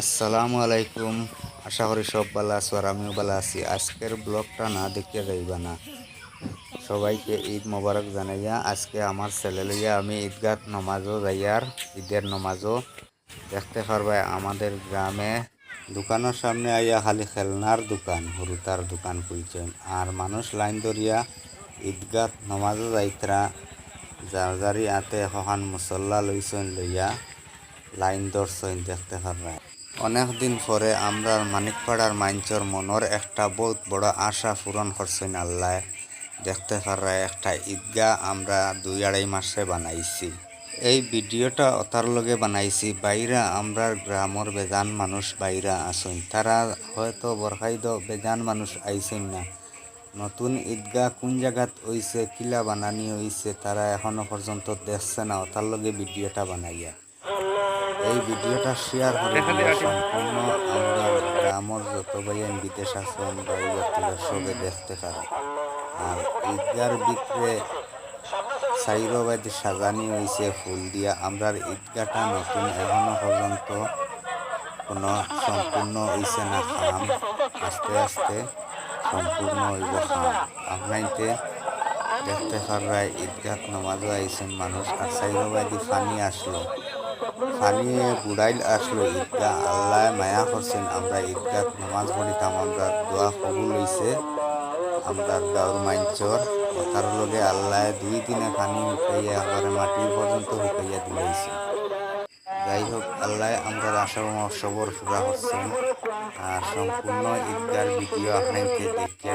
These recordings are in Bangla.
আসসালামু আলাইকুম। আশা করি সব ভালো আছো আর আমিও ভালো আছি। আজকের ব্লগটা না দেখে যাইবা না। সবাইকে ঈদ মোবারক জানাইয়া, আজকে আমার ছেলে লইয়া আমি ঈদগাহ নমাজও যাইয়ার ঈদের নমাজও দেখতে পারবাই। আমাদের গ্রামে দোকানের সামনে আইয়া খালি খেলনার দোকান, হরুতার দোকান খুলছেন আর মানুষ লাইন ধরিয়া ঈদগাহ নমাজও যাইতরা। যার যারি আতে হহান মুসল্লা লইছেন লইয়া লাইন ধরছেন দেখতে পারবা। অনেক দিন পরে আমরা মানিকপাড়ার মাঞ্চর মনের একটা বহুত বড় আশা পূরণ করছেন আল্লাহ। দেখতে পারা একটা ঈদগাহ আমরা দুই আড়াই মাসে বানাইছি। এই ভিডিওটা অতার লগে বানাইছি, বাইরা আমরা গ্রামের বেজান মানুষ বাইরা আসুন। তারা হয়তো বরখাইদ বেজান মানুষ আইছেন না। নতুন ঈদগাহ কোন জায়গাত হইছে, কিলা বানানি হইছে, তারা এখনও পর্যন্ত দেখছে না, অতার লগে ভিডিওটা বানাইয়া। এই ভিডিওটা শেয়ার করে দিলে সম্পূর্ণ। আমরা গ্রামের যত ভাইয়ান বিদেশ আছেন বা ইয়ত্তরা সবে দেখতে পারে। আর ঈদগার ভিতরে সাইরবাদি সাজানি হয়েছে ফুল দিয়া আমরা ঈদগাটা নতুন এখনও পর্যন্ত কোনো সম্পূর্ণ হইছে না খাম। আস্তে আস্তে সম্পূর্ণ হইব খাম। আপনাইতে দেখতে পাররায় ঈদগাহ নমাজও আইছেন মানুষ। আর সাইরবাদি পানি আসলো। পানি বুড়াইল আসলো ঈদগাহ আল্লাহ মায়া করছেন, আমরা ঈদগাহ নামাজ পড়িতাম আমরা দোয়া কবুল হইছে। আমরা গাঁর মাঞ্চর কথার লগে আল্লাহ দুই দিনে পানি শুকাইয়া আবার মাটি পর্যন্ত শুকাইয়া দিলাইছে যাই হোক, আল্লাহ আমরা আশা সবর পুরা করছেন। আর সম্পূর্ণ ঈদগার ভিডিও আপনাকে দেখিয়া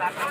আধা